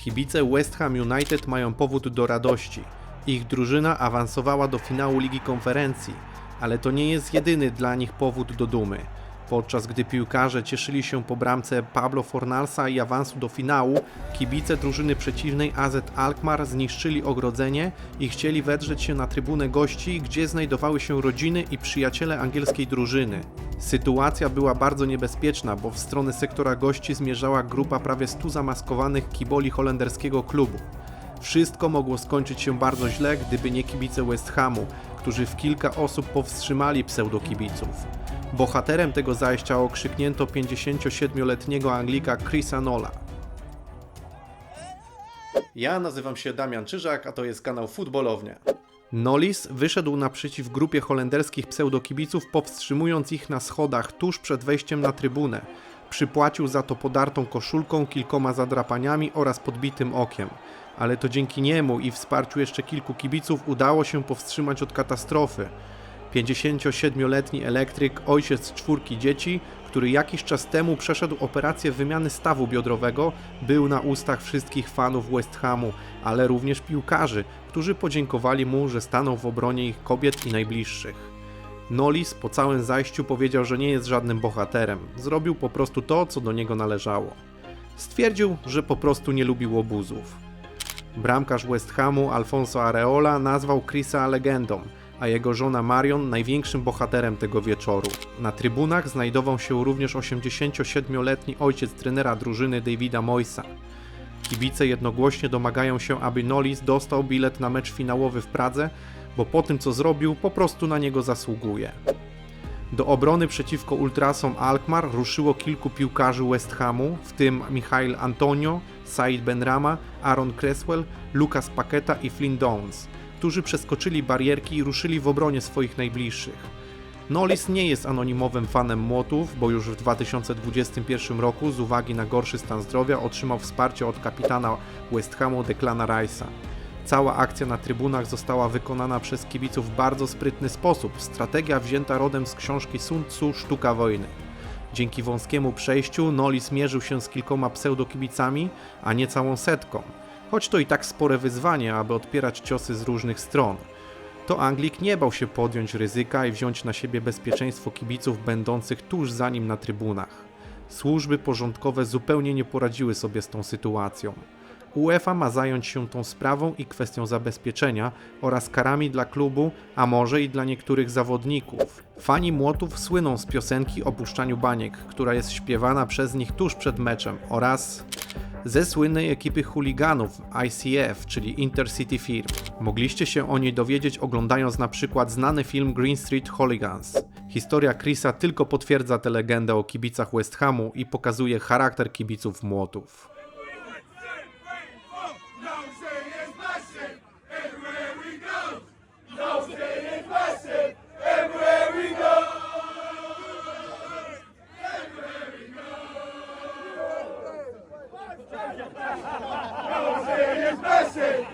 Kibice West Ham United mają powód do radości. Ich drużyna awansowała do finału Ligi Konferencji, ale to nie jest jedyny dla nich powód do dumy. Podczas gdy piłkarze cieszyli się po bramce Pablo Fornalsa i awansu do finału, kibice drużyny przeciwnej AZ Alkmaar zniszczyli ogrodzenie i chcieli wedrzeć się na trybunę gości, gdzie znajdowały się rodziny i przyjaciele angielskiej drużyny. Sytuacja była bardzo niebezpieczna, bo w stronę sektora gości zmierzała grupa prawie 100 zamaskowanych kiboli holenderskiego klubu. Wszystko mogło skończyć się bardzo źle, gdyby nie kibice West Hamu, którzy w kilka osób powstrzymali pseudokibiców. Bohaterem tego zajścia okrzyknięto 57-letniego Anglika Chrisa Nola. Ja nazywam się Damian Czyżak, a to jest kanał Futbolownia. Nolis wyszedł naprzeciw grupie holenderskich pseudokibiców, powstrzymując ich na schodach tuż przed wejściem na trybunę. Przypłacił za to podartą koszulką, kilkoma zadrapaniami oraz podbitym okiem. Ale to dzięki niemu i wsparciu jeszcze kilku kibiców udało się powstrzymać od katastrofy. 57-letni elektryk, ojciec czwórki dzieci, który jakiś czas temu przeszedł operację wymiany stawu biodrowego, był na ustach wszystkich fanów West Hamu, ale również piłkarzy, którzy podziękowali mu, że stanął w obronie ich kobiet i najbliższych. Nolis po całym zajściu powiedział, że nie jest żadnym bohaterem. Zrobił po prostu to, co do niego należało. Stwierdził, że po prostu nie lubił obuzów. Bramkarz West Hamu Alfonso Areola nazwał Chrisa legendą, a jego żona Marion największym bohaterem tego wieczoru. Na trybunach znajdował się również 87-letni ojciec trenera drużyny Davida Moysa. Kibice jednogłośnie domagają się, aby Nolis dostał bilet na mecz finałowy w Pradze, bo po tym co zrobił, po prostu na niego zasługuje. Do obrony przeciwko Ultrasom Alkmaar ruszyło kilku piłkarzy West Hamu, w tym Michail Antonio, Said Benrama, Aaron Cresswell, Lucas Paqueta i Flynn Downs, którzy przeskoczyli barierki i ruszyli w obronie swoich najbliższych. Nolis nie jest anonimowym fanem młotów, bo już w 2021 roku z uwagi na gorszy stan zdrowia otrzymał wsparcie od kapitana West Hamu Declana Rice'a. Cała akcja na trybunach została wykonana przez kibiców w bardzo sprytny sposób. Strategia wzięta rodem z książki Sun Tzu Sztuka wojny. Dzięki wąskiemu przejściu Nolis mierzył się z kilkoma pseudokibicami, a nie całą setką. Choć to i tak spore wyzwanie, aby odpierać ciosy z różnych stron. To Anglik nie bał się podjąć ryzyka i wziąć na siebie bezpieczeństwo kibiców będących tuż za nim na trybunach. Służby porządkowe zupełnie nie poradziły sobie z tą sytuacją. UEFA ma zająć się tą sprawą i kwestią zabezpieczenia oraz karami dla klubu, a może i dla niektórych zawodników. Fani młotów słyną z piosenki o puszczaniu baniek, która jest śpiewana przez nich tuż przed meczem oraz ze słynnej ekipy chuliganów ICF, czyli Intercity Firm. Mogliście się o niej dowiedzieć oglądając na przykład znany film Green Street Hooligans. Historia Chrisa tylko potwierdza tę legendę o kibicach West Hamu i pokazuje charakter kibiców młotów. say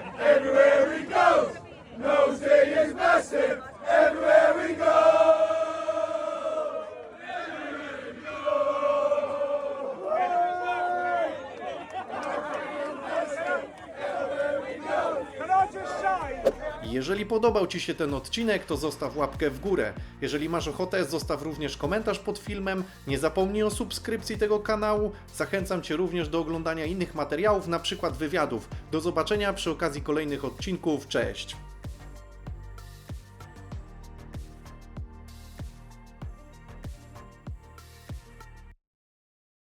Jeżeli podobał Ci się ten odcinek, to zostaw łapkę w górę. Jeżeli masz ochotę, zostaw również komentarz pod filmem. Nie zapomnij o subskrypcji tego kanału. Zachęcam Cię również do oglądania innych materiałów, na przykład wywiadów. Do zobaczenia przy okazji kolejnych odcinków. Cześć!